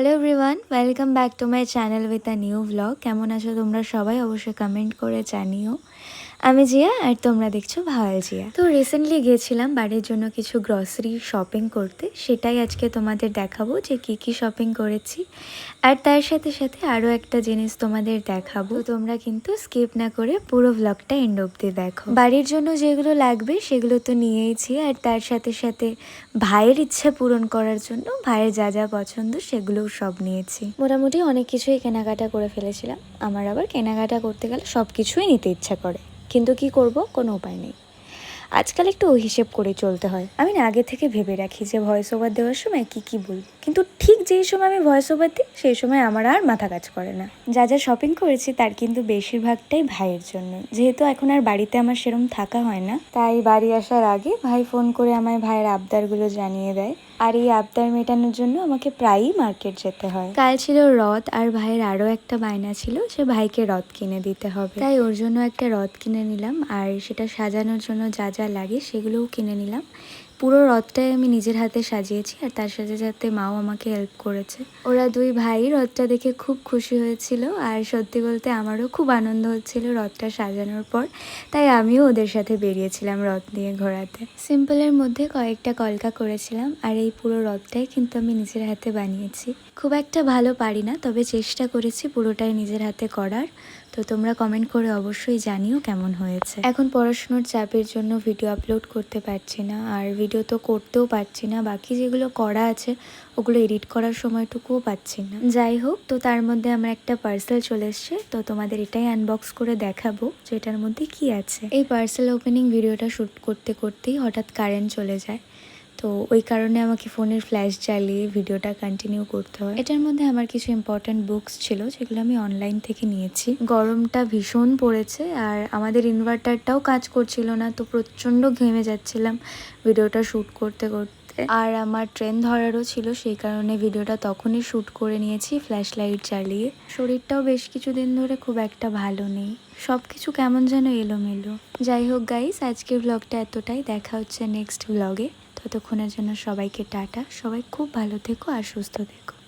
Hello everyone welcome back to my channel with a new blog কেমন আছো তোমরা সবাই অবশ্যই কমেন্ট করে জানিও। আমি জিয়া আর তোমরা দেখছ ভাওয়াল জিয়া। তো রিসেন্টলি গিয়েছিলাম বাড়ির জন্য কিছু গ্রসারি শপিং করতে। সেটাই আজকে তোমাদের দেখাবো যে কি কি শপিং করেছি। আর তার সাথে সাথে আরও একটা জিনিস তোমাদের দেখাবো। তোমরা কিন্তু স্কিপ না করে পুরো ব্লগটা এন্ড অব্দি দেখো। বাড়ির জন্য যেগুলো লাগবে সেগুলো তো নিয়েইছি। আর তার সাথে সাথে ভাইয়ের ইচ্ছা পূরণ করার জন্য ভাইয়ের যা যা পছন্দ সেগুলোও সব নিয়েছি। মোটামুটি অনেক কিছুই কেনাকাটা করে ফেলেছিলাম। আমার আবার কেনাকাটা করতে গেলে সব কিছুই নিতে ইচ্ছা করে। কিন্তু কি করব? কোনো উপায় নেই। আজকাল একটু হিসেব করে চলতে হয়। আমি না আগে থেকে ভেবে রাখি যে ভয়েস ওভার দেওয়ার সময় কি কি বলব কিন্তু ঠিক যেই সময় আমি ভয়েস ওভার দিই, সেই সময় আমার আর মাথা কাজ করে না। যা যা শপিং করেছি, তার কিন্তু বেশিরভাগটাই ভাইয়ের জন্য। যেহেতু এখন আর বাড়িতে আমার সেরম থাকা হয় না, তাই বাড়ি আসার আগে ভাই ফোন করে আমায় ভাইয়ের আবদারগুলো জানিয়ে দেয়। আর এই আবদার মেটানোর জন্য আমাকে প্রায়ই মার্কেট যেতে হয়। কাল ছিল রথ, আর ভাইয়ের আরও একটা বায়না ছিল সে ভাইকে রথ কিনে দিতে হবে। তাই ওর জন্য একটা রথ কিনে নিলাম, আর সেটা সাজানোর জন্য যা যা লাগে সেগুলোও কিনে নিলাম। পুরো রথটাই আমি নিজের হাতে সাজিয়েছি আর তার সাথে সাথে মাও আমাকে হেল্প করেছে। ওরা দুই ভাই রথটা দেখে খুব খুশি হয়েছিল আর সত্যি বলতে আমারও খুব আনন্দ হচ্ছিল রথটা সাজানোর পর। তাই আমিও ওদের সাথে বেরিয়েছিলাম রথ নিয়ে ঘোরাতে। সিম্পলের মধ্যে কয়েকটা কলকা করেছিলাম আর এই পুরো রথটাই কিন্তু আমি নিজের হাতে বানিয়েছি। খুব একটা ভালো পারি না, তবে চেষ্টা করেছি পুরোটাই নিজের হাতে করার। তো তোমরা কমেন্ট করে অবশ্যই জানিও কেমন হয়েছে। এখন পড়াশুনোর চাপের জন্য ভিডিও আপলোড করতে পারছি না, আর ভিডিও তো করতেও পারছি না। বাকি যেগুলো করা আছে, ওগুলো এডিট করার সময়টুকুও পাচ্ছি না। যাই হোক, তো তার মধ্যে আমার একটা পার্সেল চলে এসছে, তো তোমাদের এটাই আনবক্স করে দেখাবো যে এটার মধ্যে কি আছে। এই পার্সেল ওপেনিং ভিডিওটা শ্যুট করতে করতেই হঠাৎ কারেন্ট চলে যায়। তো ওই কারণে আমাকে ফোনের ফ্ল্যাশ জ্বালিয়ে ভিডিওটা কন্টিনিউ করতে হয়। এটার মধ্যে আমার কিছু ইম্পর্ট্যান্ট বুকস ছিল, যেগুলো আমি অনলাইন থেকে নিয়েছি। গরমটা ভীষণ পড়েছে আর আমাদের ইনভার্টারটাও কাজ করছিল না, তো প্রচণ্ড ঘেমে যাচ্ছিলাম ভিডিওটা শ্যুট করতে করতে। আর আমার ট্রেন ধরারও ছিল, সেই কারণে ভিডিওটা তখনই শ্যুট করে নিয়েছি ফ্ল্যাশ লাইট জ্বালিয়ে। শরীরটাও বেশ কিছুদিন ধরে খুব একটা ভালো নেই। সব কিছু কেমন যেন এলোমেলো। যাই হোক গাইস আজকের ব্লগটা এতটাই। দেখা হচ্ছে নেক্সট ব্লগে ততক্ষণের জন্য সবাইকে টাটা। সবাই খুব ভালো থেকো আর সুস্থ থেকো।